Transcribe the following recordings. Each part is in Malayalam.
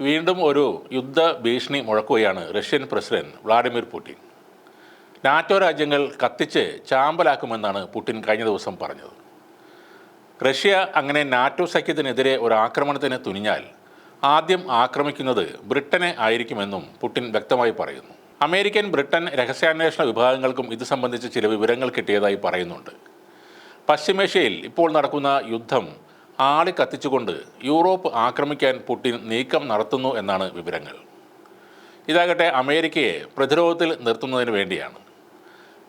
വീണ്ടും ഒരു യുദ്ധ ഭീഷണി മുഴക്കുകയാണ് Russian president Vladimir Putin. NATO രാജ്യങ്ങൾ കത്തിച്ച് ചാമ്പലാക്കുമെന്നാണ് പുടിൻ കഴിഞ്ഞ ദിവസം പറഞ്ഞത്. റഷ്യ അങ്ങനെ നാറ്റോ സഖ്യത്തിനെതിരെ ഒരു ആക്രമണത്തിന് തുനിഞ്ഞാൽ ആദ്യം ആക്രമിക്കുന്നത് ബ്രിട്ടനെ ആയിരിക്കുമെന്നും പുടിൻ വ്യക്തമായി പറയുന്നു. അമേരിക്കൻ ബ്രിട്ടൻ രഹസ്യാന്വേഷണ വിഭാഗങ്ങൾക്കും ഇത് സംബന്ധിച്ച് ചില വിവരങ്ങൾ കിട്ടിയതായി പറയുന്നുണ്ട്. പശ്ചിമേഷ്യയിൽ ഇപ്പോൾ നടക്കുന്ന യുദ്ധം ആളി കത്തിച്ചുകൊണ്ട് യൂറോപ്പ് ആക്രമിക്കാൻ പുടിൻ നീക്കം നടത്തുന്നു എന്നാണ് വിവരങ്ങൾ. ഇതാകട്ടെ അമേരിക്കയെ പ്രതിരോധത്തിൽ നിർത്തുന്നതിന് വേണ്ടിയാണ്.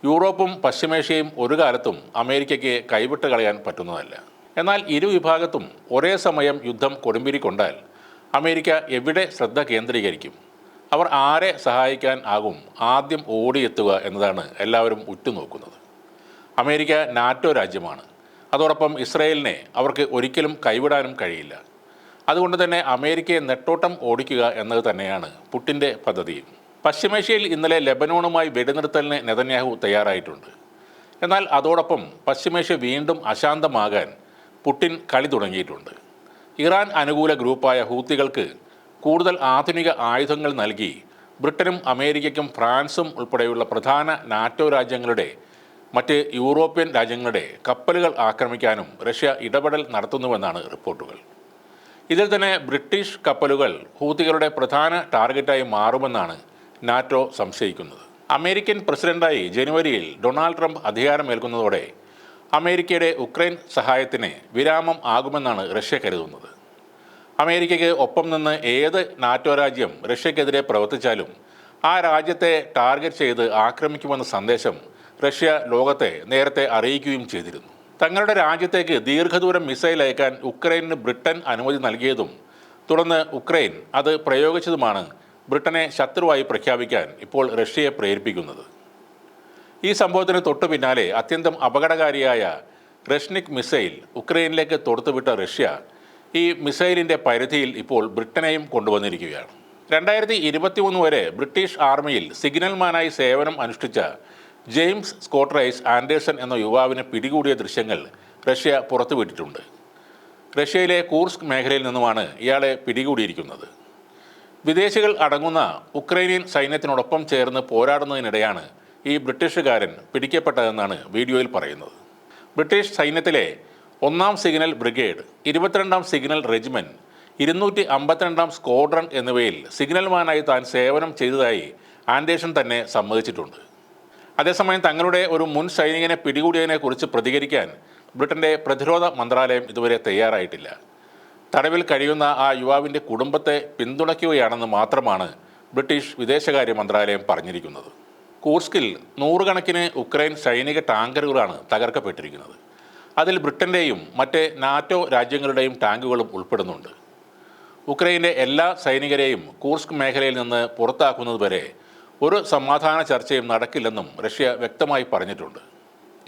യൂറോപ്പും പശ്ചിമേഷ്യയും ഒരു കാലത്തും അമേരിക്കയ്ക്ക് കൈവിട്ട് കളയാൻ പറ്റുന്നതല്ല. എന്നാൽ ഇരുവിഭാഗത്തും ഒരേ സമയം യുദ്ധം കൊടുമ്പിരിക്കൊണ്ടാൽ അമേരിക്ക എവിടെ ശ്രദ്ധ കേന്ദ്രീകരിക്കും? അവർ ആരെ സഹായിക്കാൻ ആകും? ആദ്യം ഓടിയെത്തുക എന്നതാണ് എല്ലാവരും ഉറ്റുനോക്കുന്നത്. അമേരിക്ക നാറ്റോ രാജ്യമാണ്. അതോടൊപ്പം ഇസ്രയേലിനെ അവർക്ക് ഒരിക്കലും കൈവിടാനും കഴിയില്ല. അതുകൊണ്ട് തന്നെ അമേരിക്കയെ നെട്ടോട്ടം ഓടിക്കുക എന്നത് തന്നെയാണ് പുട്ടിന്റെ പദ്ധതി. പശ്ചിമേഷ്യയിൽ ഇന്നലെ ലെബനോണുമായി വെടിനിർത്തലിന് നെതന്യാഹു തയ്യാറായിട്ടുണ്ട്. എന്നാൽ അതോടൊപ്പം പശ്ചിമേഷ്യ വീണ്ടും അശാന്തമാകാൻ പുട്ടിൻ കളി തുടങ്ങിയിട്ടുണ്ട്. ഇറാൻ അനുകൂല ഗ്രൂപ്പായ ഹൂത്തികൾക്ക് കൂടുതൽ ആധുനിക ആയുധങ്ങൾ നൽകി ബ്രിട്ടനും അമേരിക്കയ്ക്കും ഫ്രാൻസും ഉൾപ്പെടെയുള്ള പ്രധാന നാറ്റോ രാജ്യങ്ങളുടെ മറ്റ് യൂറോപ്യൻ രാജ്യങ്ങളുടെ കപ്പലുകൾ ആക്രമിക്കാനും റഷ്യ ഇടപെടൽ നടത്തുന്നുവെന്നാണ് റിപ്പോർട്ടുകൾ. ഇതിൽ തന്നെ ബ്രിട്ടീഷ് കപ്പലുകൾ ഹൂത്തികളുടെ പ്രധാന ടാർഗറ്റായി മാറുമെന്നാണ് നാറ്റോ സംശയിക്കുന്നത്. അമേരിക്കൻ പ്രസിഡന്റായി ജനുവരിയിൽ ഡൊണാൾഡ് ട്രംപ് അധികാരമേൽക്കുന്നതോടെ അമേരിക്കയുടെ ഉക്രൈൻ സഹായത്തിന് വിരാമം ആകുമെന്നാണ് റഷ്യ കരുതുന്നത്. അമേരിക്കയ്ക്ക് ഒപ്പം നിന്ന് ഏത് നാറ്റോ രാജ്യം റഷ്യക്കെതിരെ പ്രവർത്തിച്ചാലും ആ രാജ്യത്തെ ടാർഗറ്റ് ചെയ്ത് ആക്രമിക്കുമെന്ന സന്ദേശം റഷ്യ ലോകത്തെ നേരത്തെ അറിയിക്കുകയും ചെയ്തിരുന്നു. തങ്ങളുടെ രാജ്യത്തേക്ക് ദീർഘദൂരം മിസൈൽ അയക്കാൻ ഉക്രൈനിന് ബ്രിട്ടൻ അനുമതി നൽകിയതും തുടർന്ന് ഉക്രൈൻ അത് പ്രയോഗിച്ചതുമാണ് ബ്രിട്ടനെ ശത്രുവായി പ്രഖ്യാപിക്കാൻ ഇപ്പോൾ റഷ്യയെ പ്രേരിപ്പിക്കുന്നത്. ഈ സംഭവത്തിന് തൊട്ടു പിന്നാലെ അത്യന്തം അപകടകാരിയായ റഷ്നിക് മിസൈൽ ഉക്രൈനിലേക്ക് തൊടുത്തുവിട്ട റഷ്യ ഈ മിസൈലിന്റെ പരിധിയിൽ ഇപ്പോൾ ബ്രിട്ടനെയും കൊണ്ടുവന്നിരിക്കുകയാണ്. രണ്ടായിരത്തി ഇരുപത്തി മൂന്ന് വരെ ബ്രിട്ടീഷ് ആർമിയിൽ സിഗ്നൽമാനായി സേവനം അനുഷ്ഠിച്ച ജെയിംസ് സ്കോട്ട്റൈസ് ആൻഡേഴ്സൺ എന്ന യുവാവിനെ പിടികൂടിയ ദൃശ്യങ്ങൾ റഷ്യ പുറത്തുവിട്ടിട്ടുണ്ട്. റഷ്യയിലെ കൂർസ്ക് മേഖലയിൽ നിന്നുമാണ് ഇയാളെ പിടികൂടിയിരിക്കുന്നത്. വിദേശികൾ അടങ്ങുന്ന ഉക്രൈനിയൻ സൈന്യത്തിനോടൊപ്പം ചേർന്ന് പോരാടുന്നതിനിടെയാണ് ഈ ബ്രിട്ടീഷുകാരൻ പിടിക്കപ്പെട്ടതെന്നാണ് വീഡിയോയിൽ പറയുന്നത്. ബ്രിട്ടീഷ് സൈന്യത്തിലെ ഒന്നാം സിഗ്നൽ ബ്രിഗേഡ് ഇരുപത്തിരണ്ടാം സിഗ്നൽ റെജിമെന്റ് ഇരുന്നൂറ്റി അമ്പത്തിരണ്ടാം സ്ക്വാഡ്രൺ എന്നിവയിൽ സിഗ്നൽമാനായി താൻ സേവനം ചെയ്തതായി ആൻഡേഷൻ തന്നെ സമ്മതിച്ചിട്ടുണ്ട്. അതേസമയം തങ്ങളുടെ ഒരു മുൻ സൈനികനെ പിടികൂടിയതിനെക്കുറിച്ച് പ്രതികരിക്കാൻ ബ്രിട്ടന്റെ പ്രതിരോധ മന്ത്രാലയം ഇതുവരെ തയ്യാറായിട്ടില്ല. തടവിൽ കഴിയുന്ന ആ യുവാവിന്റെ കുടുംബത്തെ പിന്തുണയ്ക്കുകയാണെന്ന് മാത്രമാണ് ബ്രിട്ടീഷ് വിദേശകാര്യ മന്ത്രാലയം പറഞ്ഞിരിക്കുന്നത്. കൂർസ്കിൽ നൂറുകണക്കിന് ഉക്രൈൻ സൈനിക ടാങ്കറുകളാണ് തകർക്കപ്പെട്ടിരിക്കുന്നത്. അതിൽ ബ്രിട്ടന്റെയും മറ്റ് നാറ്റോ രാജ്യങ്ങളുടെയും ടാങ്കുകളും ഉൾപ്പെടുന്നുണ്ട്. ഉക്രൈന്റെ എല്ലാ സൈനികരെയും കൂർസ്ക് മേഖലയിൽ നിന്ന് പുറത്താക്കുന്നതുവരെ ഒരു സമാധാന ചർച്ചയും നടക്കില്ലെന്നും റഷ്യ വ്യക്തമായി പറഞ്ഞിട്ടുണ്ട്.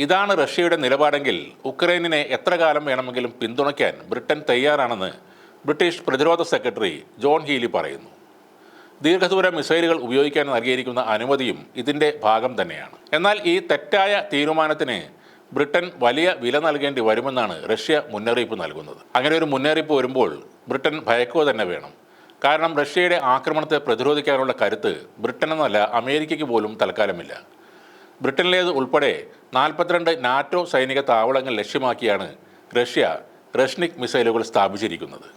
ഇതാണ് റഷ്യയുടെ നിലപാടെങ്കിൽ ഉക്രൈനിനെ എത്ര കാലം വേണമെങ്കിലും പിന്തുണയ്ക്കാൻ ബ്രിട്ടൻ തയ്യാറാണെന്ന് ബ്രിട്ടീഷ് പ്രതിരോധ സെക്രട്ടറി ജോൺ ഹീലി പറയുന്നു. ദീർഘദൂര മിസൈലുകൾ ഉപയോഗിക്കാൻ നൽകിയിരിക്കുന്ന അനുമതിയും ഇതിന്റെ ഭാഗം തന്നെയാണ്. എന്നാൽ ഈ തെറ്റായ തീരുമാനത്തിന് ബ്രിട്ടൻ വലിയ വില നൽകേണ്ടി വരുമെന്നാണ് റഷ്യ മുന്നറിയിപ്പ് നൽകുന്നത്. അങ്ങനെ ഒരു മുന്നറിയിപ്പ് വരുമ്പോൾ ബ്രിട്ടൻ ഭയക്കുക തന്നെ വേണം. കാരണം റഷ്യയുടെ ആക്രമണത്തെ പ്രതിരോധിക്കാനുള്ള കരുത്ത് ബ്രിട്ടനെന്നല്ല അമേരിക്കയ്ക്ക് പോലും തൽക്കാലമില്ല. ബ്രിട്ടനിലേത് ഉൾപ്പെടെ നാൽപ്പത്തിരണ്ട് നാറ്റോ സൈനിക താവളങ്ങൾ ലക്ഷ്യമാക്കിയാണ് റഷ്യ റഷ്നിക് മിസൈലുകൾ സ്ഥാപിച്ചിരിക്കുന്നത്.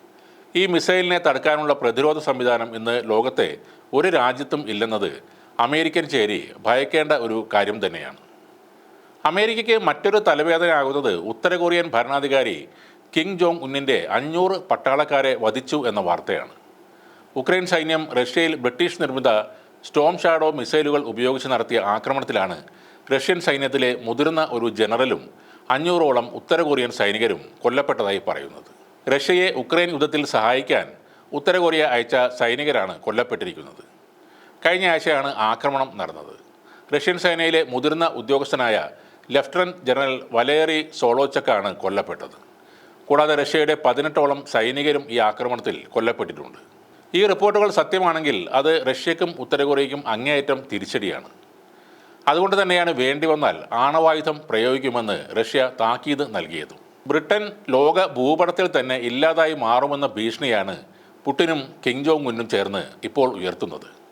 ഈ മിസൈലിനെ തടുക്കാനുള്ള പ്രതിരോധ സംവിധാനം ഇന്ന് ലോകത്തെ ഒരു രാജ്യത്തും ഇല്ലെന്നത് അമേരിക്കൻ ചേരി ഭയക്കേണ്ട ഒരു കാര്യം തന്നെയാണ്. അമേരിക്കയ്ക്ക് മറ്റൊരു തലവേദനയാകുന്നത് ഉത്തര കൊറിയൻ ഭരണാധികാരി കിങ് ജോങ് ഉന്നിന്റെ അഞ്ഞൂറ് പട്ടാളക്കാരെ വധിച്ചു എന്ന വാർത്തയാണ്. ഉക്രൈൻ സൈന്യം റഷ്യയിൽ ബ്രിട്ടീഷ് നിർമ്മിത സ്റ്റോം ഷാഡോ മിസൈലുകൾ ഉപയോഗിച്ച് നടത്തിയ ആക്രമണത്തിലാണ് റഷ്യൻ സൈന്യത്തിലെ മുതിർന്ന ഒരു ജനറലും അഞ്ഞൂറോളം ഉത്തര കൊറിയൻ സൈനികരും കൊല്ലപ്പെട്ടതായി പറയുന്നത്. റഷ്യയെ ഉക്രൈൻ യുദ്ധത്തിൽ സഹായിക്കാൻ ഉത്തര കൊറിയ അയച്ച സൈനികരാണ് കൊല്ലപ്പെട്ടിരിക്കുന്നത്. കഴിഞ്ഞ ആഴ്ചയാണ് ആക്രമണം നടന്നത്. റഷ്യൻ സേനയിലെ മുതിർന്ന ഉദ്യോഗസ്ഥനായ ലഫ്റ്റനന്റ് ജനറൽ വലേറി സോളോച്ചക്കാണ് കൊല്ലപ്പെട്ടത്. കൂടാതെ റഷ്യയുടെ പതിനെട്ടോളം സൈനികരും ഈ ആക്രമണത്തിൽ കൊല്ലപ്പെട്ടിട്ടുണ്ട്. ഈ റിപ്പോർട്ടുകൾ സത്യമാണെങ്കിൽ അത് റഷ്യക്കും ഉത്തരകൊറിയയ്ക്കും അങ്ങേയറ്റം തിരിച്ചടിയാണ്. അതുകൊണ്ട് തന്നെയാണ് വേണ്ടി വന്നാൽ ആണവായുധം പ്രയോഗിക്കുമെന്ന് റഷ്യ താക്കീത് നൽകിയതും. ബ്രിട്ടൻ ലോക ഭൂപടത്തിൽ തന്നെ ഇല്ലാതായി മാറുമെന്ന ഭീഷണിയാണ് പുട്ടിനും കിങ് ജോങ് ഉന്നും ചേർന്ന് ഇപ്പോൾ ഉയർത്തുന്നത്.